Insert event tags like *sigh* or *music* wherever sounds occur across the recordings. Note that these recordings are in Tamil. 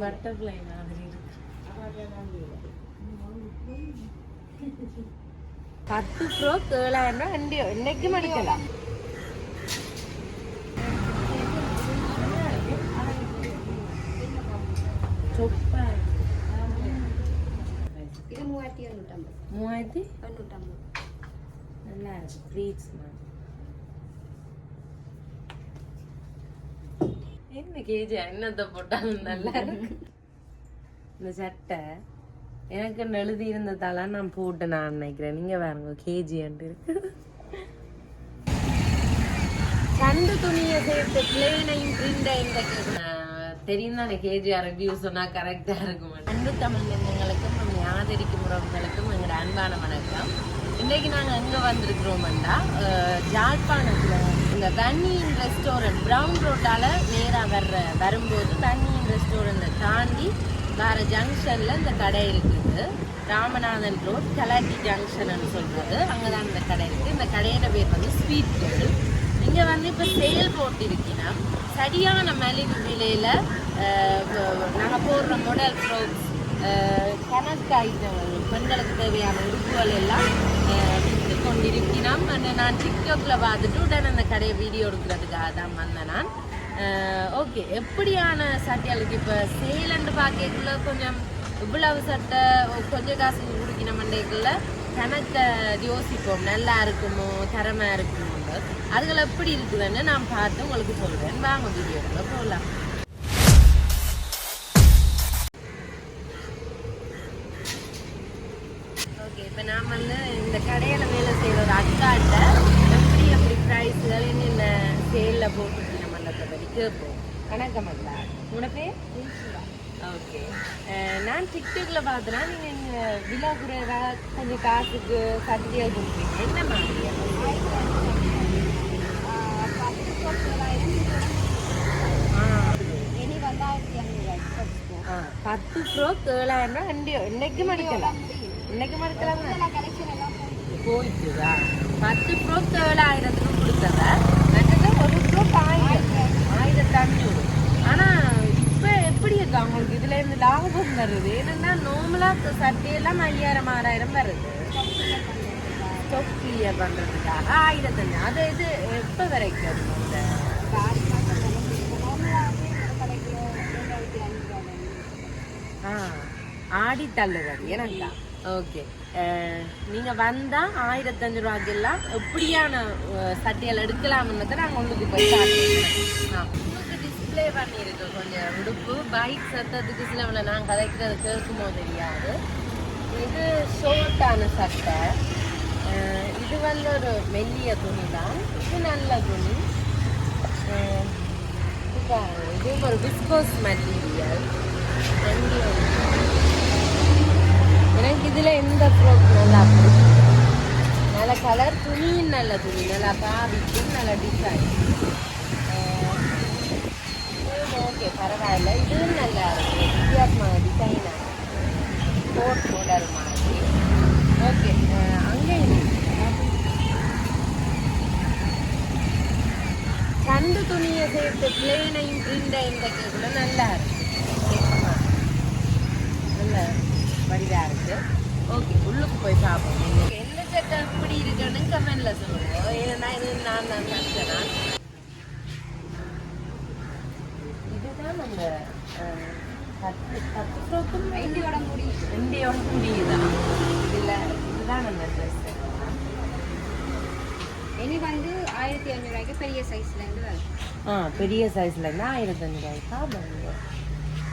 பட்டர்ஃப்ளை மாதிரி இருக்கு பத்து ஃப்ரோக் ஏழாயிரம் ரூபாய் ரெண்டு இன்னைக்கு மடிக்கலாம் சொப்பா இது மூவாயிரத்தி எழுநூற்றம்பது மூவாயிரத்தி தொண்ணூற்றம்பது நல்லா இருக்கு ப்ளீட்ஸ் என்ன கேஜி என்னத்தை போட்டாலும் நல்லா இருக்கு. இந்த சட்டை எனக்கு எழுதி இருந்ததால நான் போட்டு நான் நினைக்கிறேன். நீங்க பாருங்க கேஜி இருக்கு சண்டு துணியை சேர்த்து பிளேனையும் பிரிண்டையும் தெரியும் தானே கேஜிஆர் ரிவ்யூ சொன்னா கரெக்டா இருக்கும் அன்பு தமிழ் நெஞ்சங்களுக்கும் நம்மை ஆதரிக்கும் உறவுகளுக்கும் எங்களோட அன்பான வணக்கம். இன்னைக்கு நாங்க எங்க வந்திருக்கிறோம்டா ஜாழ்ப்பாணத்துல இந்த தண்ணியின் ரெஸ்டாரண்ட் ப்ரௌன் ரோட்டால் நேராக வர்ற வரும்போது தண்ணியின் ரெஸ்டாரண்ட்டை தாண்டி வேற ஜங்ஷனில் இந்த கடை இருக்குது. ராமநாதன் ரோட் கலாட்டி ஜங்ஷன் அங்கே தான் இந்த கடை இருக்குது இந்த கடையோட பேர் வந்து ஸ்வீட் கேர்ள் இங்கே வந்து இப்போ சேல் போட்டிருக்கீங்கன்னா சரியான மலிவு விலையில் நாங்கள் போடுற மாடல் ஃப்ரோக்ஸ் கணக்கு ஐட்டங்கள் பெண்களுக்கு தேவையான உடுப்புகள் எல்லாம் அஹ், கொண்டிருக்கிறோம் அந்த நான் டிக்டாக்ல பார்த்துட்டு உடனே அந்த கடையை வீடியோ எடுக்கிறதுக்காக தான் வந்தேன் நான். ஓகே எப்படியான சட்டைகளுக்கு இப்போ சேலண்டு பார்க்கக்குள்ள கொஞ்சம் இவ்வளவு சட்டை கொஞ்சம் காசு குடிக்கிற மண்டைக்குள்ள கணக்க யோசிப்போம். நல்லா இருக்குமோ? திறமை இருக்குமோ அதுகள் எப்படி இருக்குதுன்னு நான் பார்த்து உங்களுக்கு சொல்கிறேன் வாங்க வீடியோக்குள்ள போகலாம். நம்மளத்தை வணக்கம் அக்கா. பேர் ஓகே நான் டிக்டாக்ல பார்த்தேன்னா நீங்கள் இங்கே விழா குறைவா கொஞ்சம் காசுக்கு சட்டியாக கொடுப்பீங்க. என்ன மாதிரி? பத்து சோப் ஏழாயிரம் ஆ. இனி ஆ பத்து ஃப்ரோக் ஏழாயிரம் ரூபாய் ரெண்டு இன்னைக்கு மடிக்கலாம் இன்னைக்கு மடிக்கலாம் கலெக்ஷன் போயிட்டுதா பத்து ஃப்ரோக் ஏழாயிரத்துக்கு கொடுத்தத ஒரு ஃப்ரோக் ஆயிரம். தாண்டி வரும் ஆனால் இப்போ எப்படி இருக்கு அவங்களுக்கு? இதுல இருந்து லாபம் வருது. என்னன்னா நார்மலாக சட்டையெல்லாம் ஐயாயிரம் ஆறாயிரம் வருது. ஸ்டொக் கிளியர் பண்றதுக்காக ஆயிரத்தஞ்சு அது இது எப்போ வரைக்கும் இந்த ஆ ஆடி தள்ளுறது. எனக்கா ஓகே நீங்க வந்தா ஆயிரத்தஞ்சு ரூபாய்க்கெல்லாம் எப்படியான அஹ், சட்டைகள் நாங்கள் நாங்க உங்களுக்கு போய் ஆ. டிஸ்பிளே பண்ணியிருக்கு. கொஞ்சம் உடுப்பு. பைக் சத்தத்துக்கு சிலவில் நான் கதைக்கிறது கேட்குமோ தெரியாது. இது ஷோர்ட்டான சட்டை. இது வந்து ஒரு மெல்லிய துணி தான் இது நல்ல துணி. இது ஒரு விஸ்கோஸ் மெட்டீரியல் எனக்கு இதில் எந்த ஃப்ரோக் நல்லா நல்ல கலர் துணியும் நல்ல துணி. நல்லா காவிக்கும் நல்ல டிசைன் ஓகே பரவாயில்ல. இதுவும் நல்லா இருக்கு. வித்தியாசமாக டிசைனாக கோட் மாடல் மாதிரி. ஓகே அங்கே கண்டு துணியை சேர்த்து பிளேனையும் பிரிண்டையும் தைக்கக்குள்ள நல்லா இருக்கு. நல்ல வடிவா இருக்கு. ஓகே உள்ளுக்கு போய் பார்ப்போம். எந்த சட்டம் எப்படி இருக்குன்னு கமெண்ட்ல சொல்லுங்க. ஏன்னா இது நான் நான் தச்சேனா இதுதான் அந்த பத்து ஃப்ரோக்கும் இந்தியோட முடி இந்தியோட முடியுதான் இதுல இதுதான் அந்த ட்ரெஸ் இனி வந்து ஆயிரத்தி ஐநூறுரூவாய்க்கு பெரிய சைஸ்ல இருந்து ஆ பெரிய சைஸ்ல இருந்து ஆயிரத்தஞ்சு ரூபாய்க்கு சாப்பிடுங்க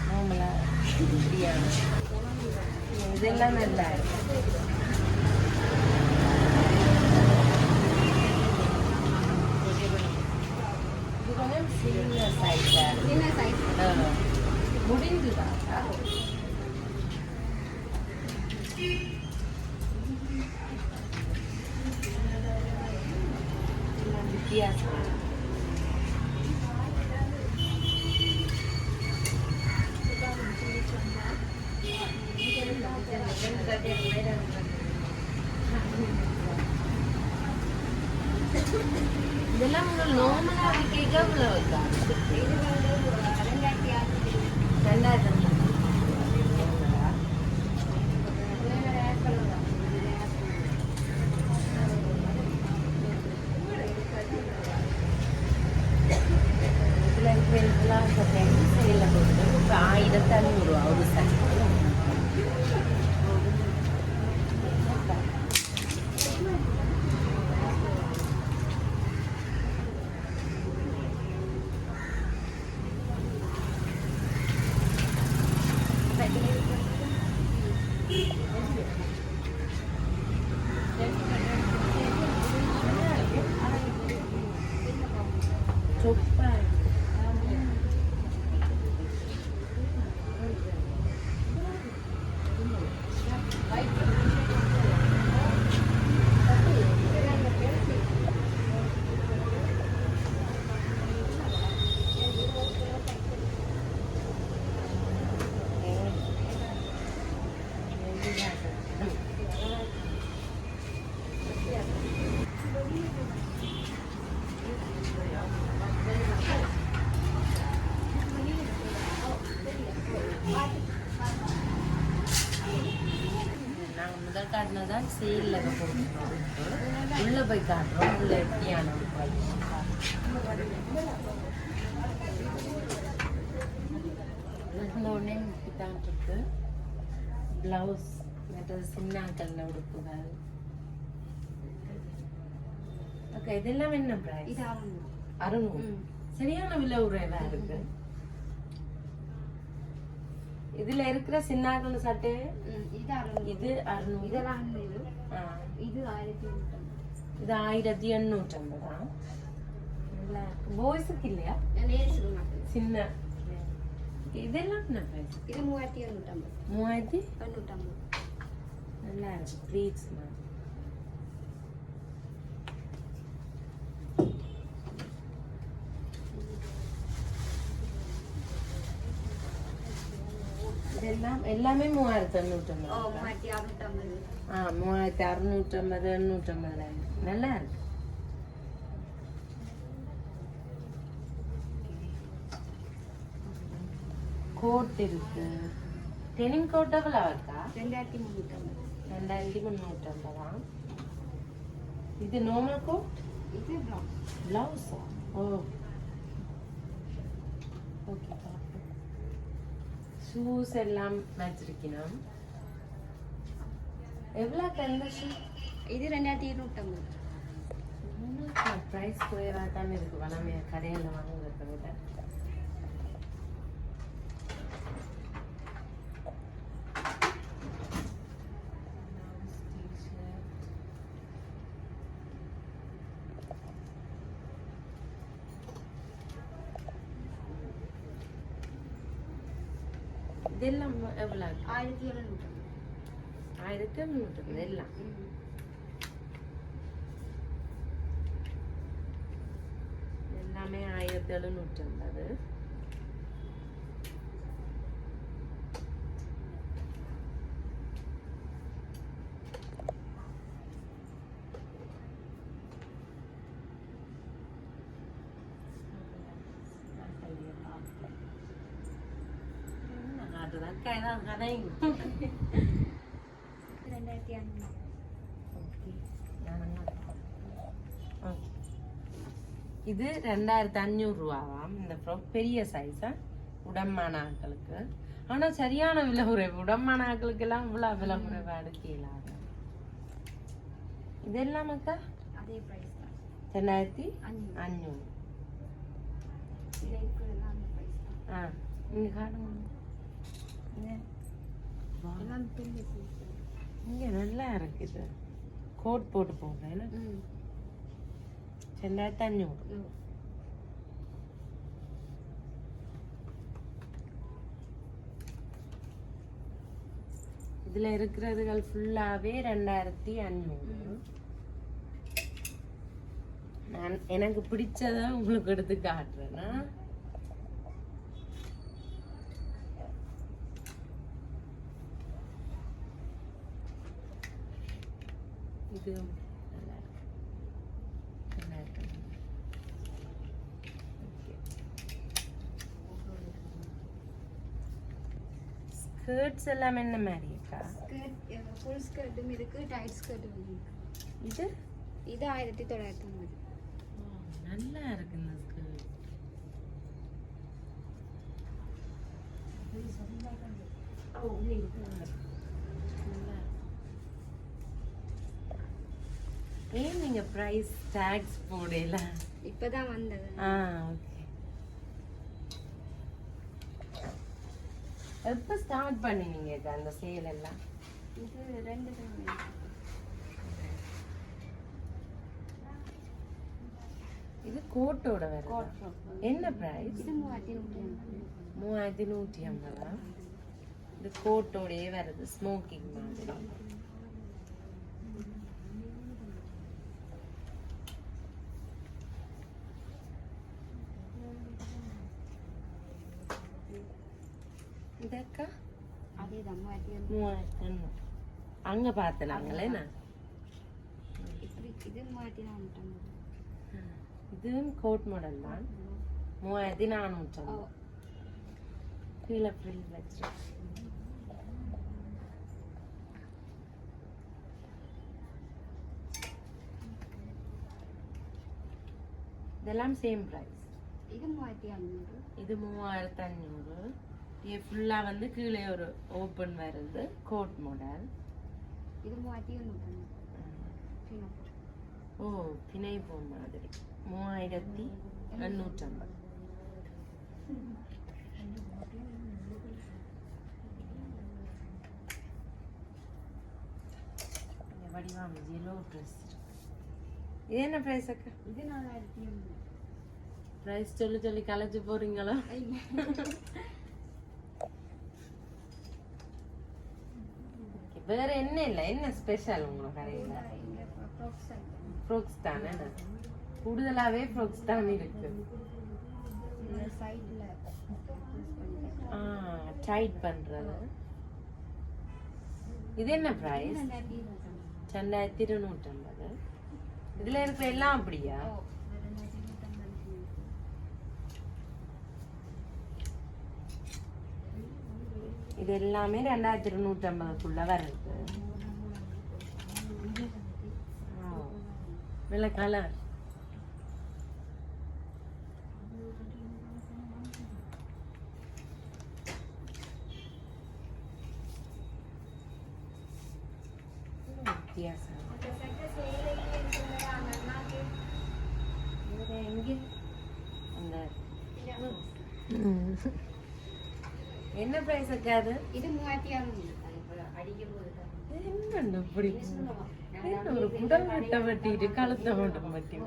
நார்மலா பிரியாணி *laughs* இதெல்லாம் நல்லா இருக்கு இது கொஞ்சம் சின்ன சைஸா சின்ன சைஸ் முடிந்துதா வித்தியாசம் இதெல்லாம் உங்க நார்மலா கேட்க இவ்வளவு இருக்கா இது வந்து ரெண்டாயிரத்தி ஆறு ரெண்டாயிரத்தி சட்டை சேலில் போட்டு இப்போ ஆயிரத்தி ஐநூறுரூவா ஒரு சட்டை சொப்பா நாங்கள் முதல் காட்டினதான் சேலில் போட்டுருக்கோம். உள்ளே போய் காட்டுறோம். உள்ள எப்படியான உடனே தான் இருக்கு. ப்ளவுஸ் மற்றது சின்னாக்கல்ல உடுப்புகள். ஓகே இதெல்லாம் என்ன ப்ரைஸ் இது அறுநூறு. சரியான விலை உரைவா இருக்கு? இதுல இருக்கிற சின்னாக்கள் சட்டை இது அறுநூறு. இது அறுநூறு. இதெல்லாம் இது ஆயிரத்தி இது ஆயிரத்தி எண்ணூற்றம்பதா? நல்லா பாய்ஸுக்கு இல்லையா? சின்ன. இதெல்லாம்? இது மூவாயிரத்தி எழுநூற்றம்பது மூவாயிரத்தி? எண்ணூற்றம்பது. நல்லா இருக்கு. ப்ளீட்ஸ் இதெல்லாம் எல்லாமே மூவாயிரத்தி எண்ணூற்றம்பது ஆ மூவாயிரத்தி அறுநூற்றம்பது எண்ணூற்றம்பதுல நல்லா இருக்கு கோட் இருக்கு டெனிம் கோட் எவ்வளோ இருக்கா ரெண்டாயிரத்தி முந்நூற்றம்பது ரெண்டாயிரத்தி முந்நூற்றம்பதா இது நார்மல் கோட் இது ப்ளவுஸ் பிளவுஸா ஓ ஷூஸ் எல்லாம் வச்சிருக்கணும் எவ்வளோ கந்த ஷூ இது ரெண்டாயிரத்தி இருநூற்றம்பது ப்ரைஸ் குறைவாக தான் இருக்கு வளமையா? கடையில் வாங்குறத இதெல்லாம் எவ்வளோ ஆயிரத்தி எழுநூற்றம்பது ஆயிரத்தி முந்நூற்றம்பது எல்லாம். எல்லாமே ஆயிரத்தி எழுநூற்றம்பது அதுதான் கைதான் கதைங்க ரெண்டாயிரத்தி ஐநூறு இது ரெண்டாயிரத்தி அஞ்சூறு ரூபாவாம். இந்த ஃப்ராக் பெரிய சைஸா உடம்மான ஆட்களுக்கு. ஆனா சரியான விலை குறைவு. உடம்மான ஆட்களுக்கு எல்லாம் இவ்வளவு விலை குறைவு அடுக்கலாம் இது எல்லாமக்கா அதே ப்ரைஸ் தான். ரெண்டாயிரத்தி அஞ்சூறு ஆ இங்க காணுங்க இங்க. எல்லாம் நல்லா இருக்குது. கோட் போட்டு போகிறேன் ரெண்டாயிரத்தி அஞ்சூறு இதுல இருக்கிறதுகள் ஃபுல்லாவே ரெண்டாயிரத்தி அஞ்சூறு நான் எனக்கு பிடிச்சத உங்களுக்கு எடுத்து காட்டுறேன்னா. இது நல்லா இருக்கு நல்லா இருக்கு ஸ்கர்ட்ஸ் எல்லாம் என்ன மாதிரி இருக்கா ஃபுல் ஸ்கர்ட்டும் இருக்கு டைட் ஸ்கர்ட்டும் இருக்கு இது? இது ஆயிரத்தி தொள்ளாயிரத்தி ஐம்பது நல்லா இருக்கு இந்த ஸ்கர்ட். ஏன் நீங்க பிரைஸ் டேக்ஸ் போடல? இப்பதான் வந்தது. ஆ ஓகே எப்போ ஸ்டார்ட் பண்ணினீங்க இது அந்த சேல் எல்லாம்? இது ரெண்டு இது கோட்டோட ஃப்ராக் என்ன பிரைஸ் மூவாயிரத்தி நூற்றி ஐம்பதா. இது கோட்டோடயே வருது ஸ்மோக்கிங் மாதிரி. இதக்கா அதே தான் மூவாயிரத்தி எண்ணூறு அங்க பார்த்தனாங்களே நான் இப்படி இது மூவாயிரத்தி நானூற்றி ஐம்பது இதுவும் கோட் மாடல் தான். மூவாயிரத்தி நானூற்றி ஓ. கீழே ஃப்ரில் வச்சு. இதெல்லாம் சேம் ப்ரைஸ் இது மூவாயிரத்தி ஐநூறு. இது மூவாயிரத்து அஞ்சூறு இது ஃபுல்லாக வந்து கீழே ஒரு ஓப்பன் வருது கோட் மாடல் இது மூவாயிரத்தி ஓ பிணைப்பு மாதிரி. மூவாயிரத்தி எண்ணூற்றம்பது. வடிவாம dress. இருக்கு. இது என்ன ப்ரைஸ் அக்கா? இது நாலாயிரத்தி ப்ரைஸ் சொல்லி சொல்லி கலைச்சு போறீங்களா? வேற என்ன இல்லை? என்ன ஸ்பெஷல் உங்களோட கடையில்? ஃப்ராக்ஸ் தானே? கூடுதலாகவே ஃப்ரோக்ஸ் தான் இருக்கு. ஆ டைட் பண்றது. இது என்ன ப்ரைஸ் ரெண்டாயிரத்தி இருநூற்றம்பது. இதுல இருக்கிற எல்லாம் அப்படியா ஓ ரெண்டாயிரத்தி இருநூற்றம்பது இது எல்லாமே ரெண்டாயிரத்தி இருநூற்றம்பதுக்குள்ள வருது. நல்ல கலர் வித்தியாசம் எங்க அந்த என்ன பிரைஸ் அக்காது இது மூவாயிரத்தி அறுநூறு என்ன இப்படி? என்ன ஒரு குடல் வெட்ட வெட்டிட்டு கழுத்தை மட்டும் வெட்டி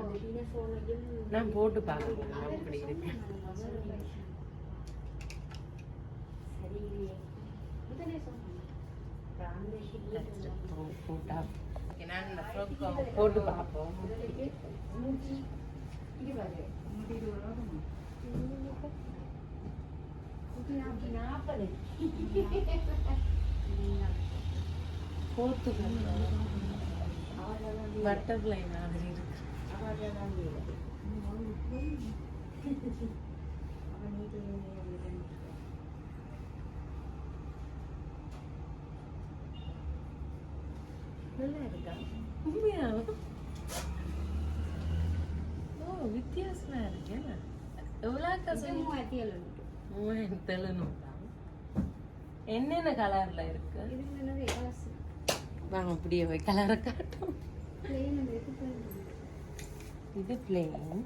நான் போட்டு பார்க்கணும் அப்படி இருக்கு போட்டா இந்த frock பட்டர்ஃப்ளை மாதிரி இருக்கு. நல்லா இருக்கா உண்மையா ஓ வித்தியாசமா இருக்கு எவ்வளோ கசம் மூவாயிரத்தி எழுநூறு. மூவாயிரத்தி என்னென்ன கலர்ல இருக்கு? இது கலர்ஸ் வாங்க அப்படியே போய் கலரை காட்டும். இது பிளெயின்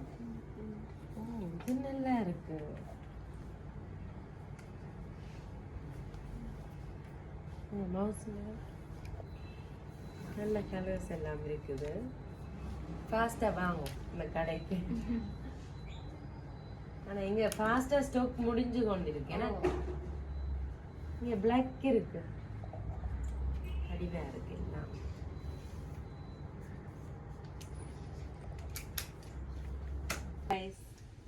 ஓ இது நல்லா இருக்கு. நல்ல கலர்ஸ் எல்லாம் இருக்குது. ஃபாஸ்ட்டாக வாங்கும் இந்த கடைக்கு. ஆனால் இங்கே ஃபாஸ்ட்டாக ஸ்டாக் முடிஞ்சு கொண்டிருக்கு. ஏன்னா இங்கே பிளாக் இருக்கு. அடிவாக இருக்கு எல்லாம்.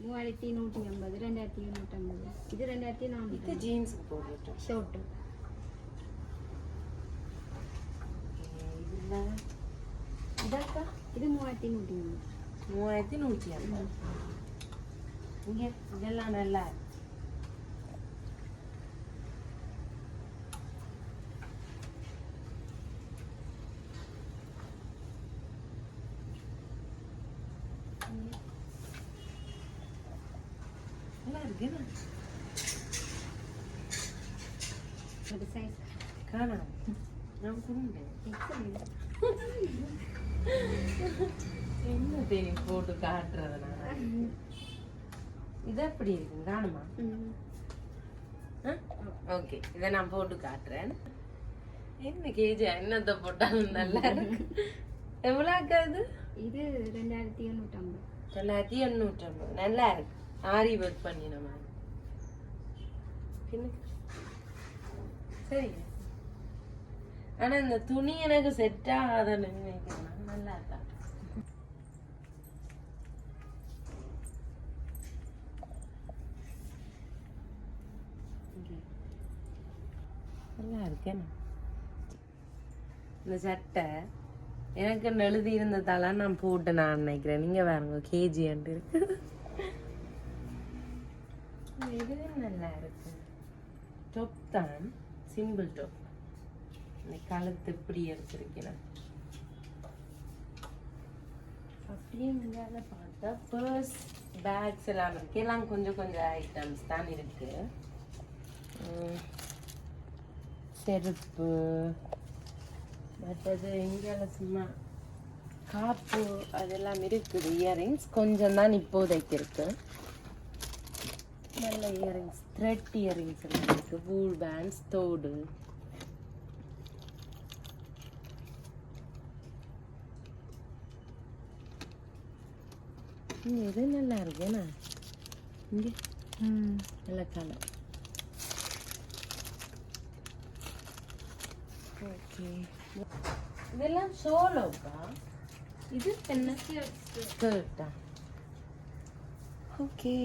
மூவாயிரத்தி நூற்றி ஐம்பது. ரெண்டாயிரத்தி எழுநூற்றம்பது இது ரெண்டாயிரத்தி நானூற்றி ஜீன்ஸுக்கு ஷோட்டு இதுல. இதாக்கா? இது மூவாயிரத்தி நூற்றி ஐம்பது மூவாயிரத்தி நூற்றி ஐம்பது இங்கே இதெல்லாம் நல்லா. நல்லா இருக்கு என்ன? ஒரு சைஸ் காணாம நான் குண்டேன் என்ன தேனி போட்டு காட்டுறதுனால *laughs* இது எப்படி இருக்கு? காணுமா ஓகே. இதை நான் போட்டு காட்டுறேன். என்ன கேஜி? என்னத்தை போட்டாலும் நல்லா இருக்கு. எவ்வளோ அக்கா இது இது ரெண்டாயிரத்தி எண்ணூற்றம்பது. தொள்ளாயிரத்தி எண்ணூற்றம்பது. நல்லா இருக்கு. ஆரி ஒர்க் மாதிரி. பின்ன சரி. ஆனா இந்த துணி எனக்கு செட் ஆகாதுன்னு நினைக்கிறேன். நல்லா இருக்கா இங்கே. நல்லா இருக்கேன். இந்த சட்டை எனக்கு எழுதி இருந்ததால நான் போட்டு நான் நினைக்கிறேன். நீங்க பாருங்க கேஜி இருக்கு இது நல்லா இருக்கு. டொப் தான் சிம்பிள் டொப் இந்த கழுத்து இப்படி எடுத்திருக்கிறேன். அப்படியே இங்கால பார்த்தா பர்ஸ் பேக்ஸ் எல்லாம் இருக்கு. எல்லாம் கொஞ்சம் கொஞ்சம் ஐட்டம்ஸ் தான் இருக்கு. செருப்பு மற்றது இங்கால சும்மா காப்பு அதெல்லாம் இருக்குது இயரிங்ஸ் கொஞ்சம் தான் இப்போதைக்கு இருக்கு. நல்ல இயரிங்ஸ் த்ரெட் இயரிங்ஸ் எல்லாம் இருக்கு. வூல் பேண்ட்ஸ் தோடு. இங்க இது நல்லா இருக்கேண்ணா இங்கே? நல்ல கலர் ஓகே. இதெல்லாம் சோலோக்கா இது என்ன ஸ்கர்ட்டா ஓகே.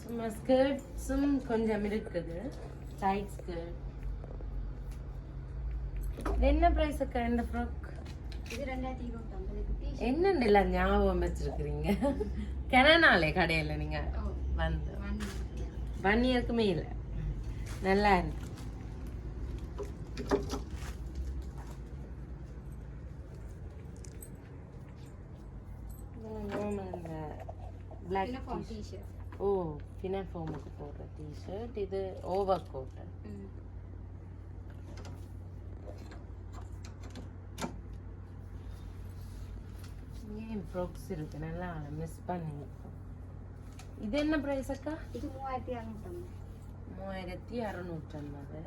சும்மா ஸ்கர்ட்ஸும் கொஞ்சம் இருக்குது. டைட் ஸ்கர்ட் என்ன ப்ரைஸ் அக்கா இந்த ஃப்ராக் இது ரெண்டாயிரத்தி இருபத்தொம்பதுக்கு டீ என்னன்னு எல்லாம் ஞாபகம் வச்சிருக்கிறீங்க? கெனனாலே கடையில நீங்க வந்து ஒன் இயர்க்குமே இல்லை. நல்லா இருக்கு. ஓ ஃபார்முக்கு போடுற டிஷர்ட் இது ஓவர் கோட்டு ஏன் ஃப்ராக்ஸ் இருக்கு நல்லா மிஸ் பண்ணிருக்கோம் இது என்ன ப்ரைஸ் அக்கா? இது மூவாயிரத்தி அறுநூற்றம்பது மூவாயிரத்தி அறுநூற்றம்பது.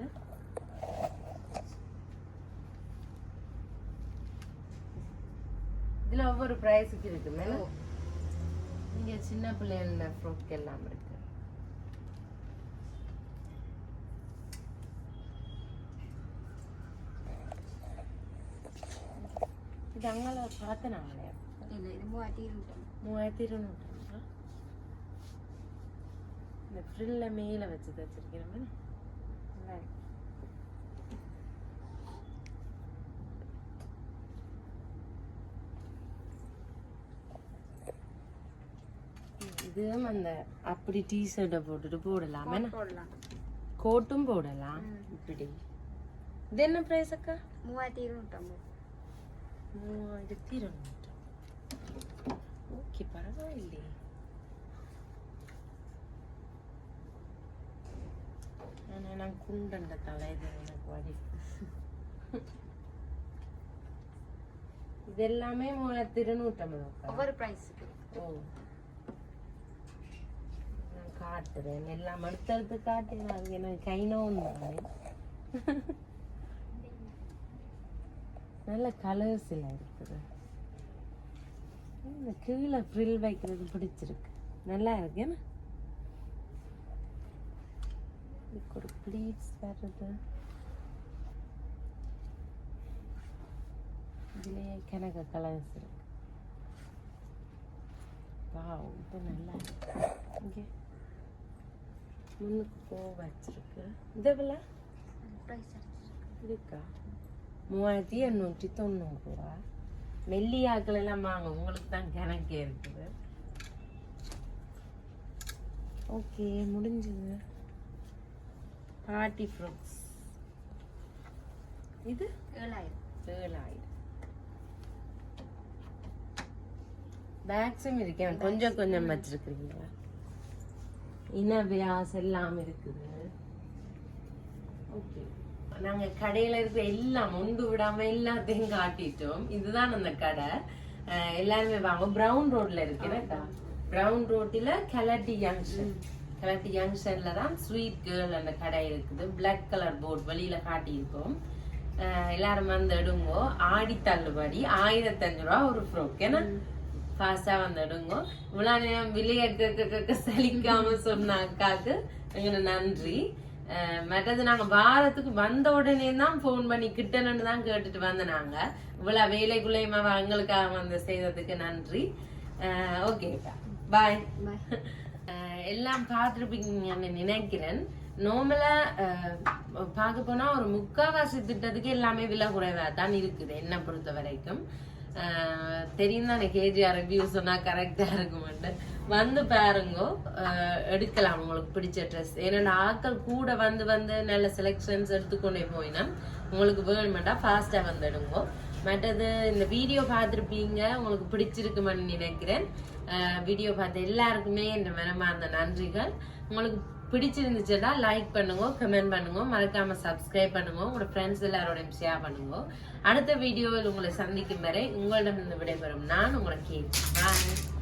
இதுல ஒவ்வொரு ப்ரைஸுக்கு இருக்கு மேல இங்க சின்ன பிள்ளைங்கள ஃப்ராக் எல்லாம் இருக்கு? இது அங்கால பார்த்தேன் இல்லை இது மூவாயிரத்தி இருநூற்றம்பது மூவாயிரத்தி இருநூற்றம்பா இந்த ஃப்ரில்ல மேல வச்சு தச்சிருக்கிறோம் நல்லா இருக்கு. இதுவும் அந்த அப்படி டிஷர்ட்டை போட்டுட்டு போடலாம் என்ன? போடலாம் கோட்டும் போடலாம் இப்படி இது என்ன ப்ரைஸ் அக்கா மூவாயிரத்தி இருநூற்றம்பது மூவாயிரத்தி இருநூறு ஓகே பரவாயில்லையே ஆனா நான் குண்டண்ட தலை இது எனக்கு வலி இது எல்லாமே மூவாயிரத்தி இருநூற்றம்பது அக்கா. ஒவ்வொரு ப்ரைஸுக்கு ஓ நான் காட்டுறேன் எல்லாம் அடுத்தடுத்து காட்டுறேன் அது எனக்கு கை நோன்னு தானே நல்ல கலர்ஸ் எல்லாம் இருக்குது இந்த கீழே ஃப்ரில் வைக்கிறது பிடிச்சிருக்கு. நல்லா இருக்கு என்ன? இதுக்கு ஒரு ப்ளீட்ஸ் வருது இதுலயே கனக கலர்ஸ் இருக்கு. வாவ் இது நல்லா இருக்கு. இங்கே முன்னுக்கு போ வச்சிருக்கு. இது எவ்வளோ ப்ரைஸ் இருக்கா? மூவாயிரத்தி எண்ணூற்றி தொண்ணூறு ரூபா. மெல்லியாக்கள் எல்லாம் வாங்க உங்களுக்கு தான் கணக்கே இருக்குது. ஓகே முடிஞ்சது. பார்ட்டி ஃப்ரூட்ஸ் இது? ஏழாயிரம். ஏழாயிரம். பேக்ஸும் இருக்கேன் கொஞ்சம் கொஞ்சம் வச்சிருக்கிறீங்க இனவியாஸ் எல்லாம் இருக்குது. ஓகே. நாங்க கடையில இருக்கிற எல்லாம் ஒன்று விடாம எல்லாத்தையும் காட்டிட்டோம். இதுதான் அந்த கடை. எல்லாருமே வாங்க. பிரவுன் ரோட்ல இருக்கிற பிரவுன் ரோட்டில் கலட்டி ஜங்ஷன் கலட்டி ஜங்ஷன்ல தான் ஸ்வீட் கேர்ள் அந்த கடை இருக்குது. பிளாக் கலர் போர்ட் வெளியில காட்டியிருக்கோம். எல்லாரும் வந்து எடுங்கோ. ஆடி தள்ளுபடி. ஆயிரத்தஞ்சு ரூபா ஒரு ஃப்ரோக் ஏன்னா ஃபாஸ்டா வந்து எடுங்கோ. இவ்வளவு நேரம் விலைய சலிக்காம சொன்ன அக்காக்கு எங்க நன்றி. மற்றது நாங்க வாரத்துக்கு வந்த உடனே தான் ஃபோன் பண்ணி கிட்டணுன்னு தான் கேட்டுட்டு வந்த நாங்க. இவ்வளவு வேலைக்குள்ளேயுமா எங்களுக்காக வந்து செய்ததுக்கு நன்றி. ஓகேக்கா பாய் எல்லாம் பார்த்துருப்பீங்கன்னு நினைக்கிறேன். நார்மலா பார்க்க போனா ஒரு முக்காவாசி திட்டத்துக்கு எல்லாமே விலை குறைவா தான் இருக்குது என்ன பொறுத்த வரைக்கும் தெரியும் தானே கேஜிஆர் ரிவ்யூ சொன்னா கரெக்டா இருக்குமெண்டு வந்து பாருங்கோ எடுக்கலாம் உங்களுக்கு பிடிச்ச ட்ரெஸ் ஏன்னா ஆட்கள் கூட வந்து வந்து நல்ல செலெக்ஷன்ஸ் எடுத்துக்கொண்டே போயினா உங்களுக்கு வேணுமெண்டா ஃபாஸ்டா வந்து எடுங்கோ. மற்றது இந்த வீடியோ பார்த்துருப்பீங்க உங்களுக்கு பிடிச்சிருக்குமென்னு நினைக்கிறேன். வீடியோ பார்த்த எல்லாருக்குமே இந்த மனமார்ந்த நன்றிகள். உங்களுக்கு பிடிச்சிருந்துச்சுன்னா லைக் பண்ணுங்க கமெண்ட் பண்ணுங்க மறக்காம சப்ஸ்கிரைப் பண்ணுங்க உங்களோட ஃப்ரெண்ட்ஸ் எல்லாரோடையும் ஷேர் பண்ணுங்க. அடுத்த வீடியோவில் உங்களை சந்திக்கும் வரை உங்களிடம் விடைபெறும். நான் உங்களை கேட்பேன்